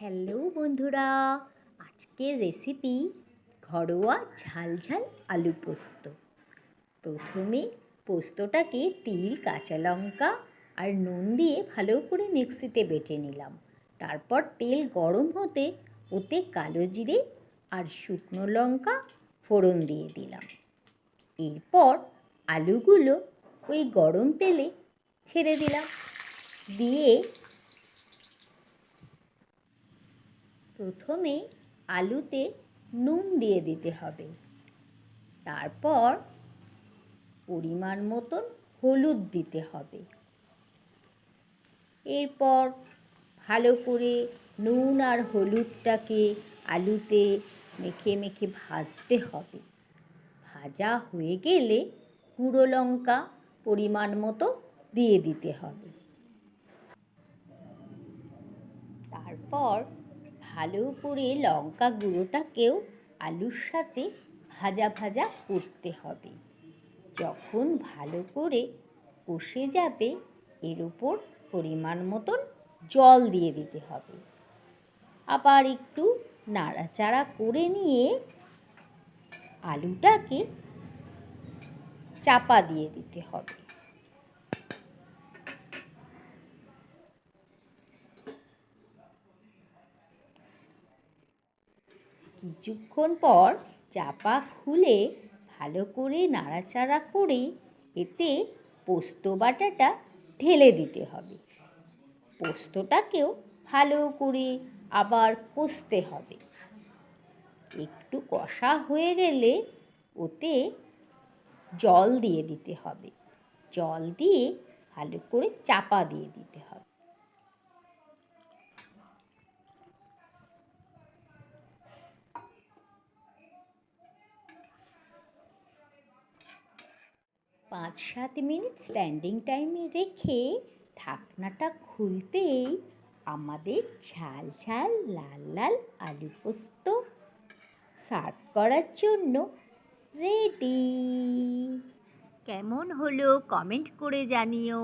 Hello বন্ধুরা, আজকের recipe ঘরোয়া ঝাল ঝাল আলু পোস্ত। প্রথমে পোস্তটাকে তিল, কাঁচা লঙ্কা আর নুন দিয়ে ভালো করে মিক্সিতে বেটে নিলাম। তারপর তেল গরম হতে ওতে কালো জিরে আর শুকনো লঙ্কা ফোড়ন দিয়ে দিলাম। এরপর আলুগুলো ওই গরম তেলে ছেড়ে দিলাম। দিয়ে প্রথমে আলুতে নুন দিয়ে দিতে হবে। তারপর পরিমাণ মতন হলুদ দিতে হবে। এরপর ভালো করে নুন আর হলুদটাকে আলুতে মেখে মেখে ভাজতে হবে। ভাজা হয়ে গেলে গুঁড়ো লঙ্কা পরিমাণ মতো দিয়ে দিতে হবে। তারপর ভালো করে লঙ্কা গুঁড়োটাকেও আলুর সাথে ভাজা ভাজা করতে হবে। যখন ভালো করে কষে যাবে, এর উপর পরিমাণ মতন জল দিয়ে দিতে হবে। আবার একটু নাড়াচাড়া করে নিয়ে আলুটাকে চাপা দিয়ে দিতে হবে। কিছুক্ষণ পর চাপা খুলে ভালো করে নাড়াচাড়া করে এতে পোস্ত বাটাটা ঢেলে দিতে হবে। পোস্তটাকেও ভালো করে আবার কষতে হবে। একটু কষা হয়ে গেলে ওতে জল দিয়ে দিতে হবে। জল দিয়ে ভালো করে চাপা দিয়ে দিতে হবে। পাঁচ সাত মিনিট স্ট্যান্ডিং টাইমে রেখে ঢাকনাটা খুলতেই আমাদের ঝাল ঝাল লাল লাল আলু পোস্ত সার্ভ করার জন্য রেডি কেমন হলো কমেন্ট করে জানিও।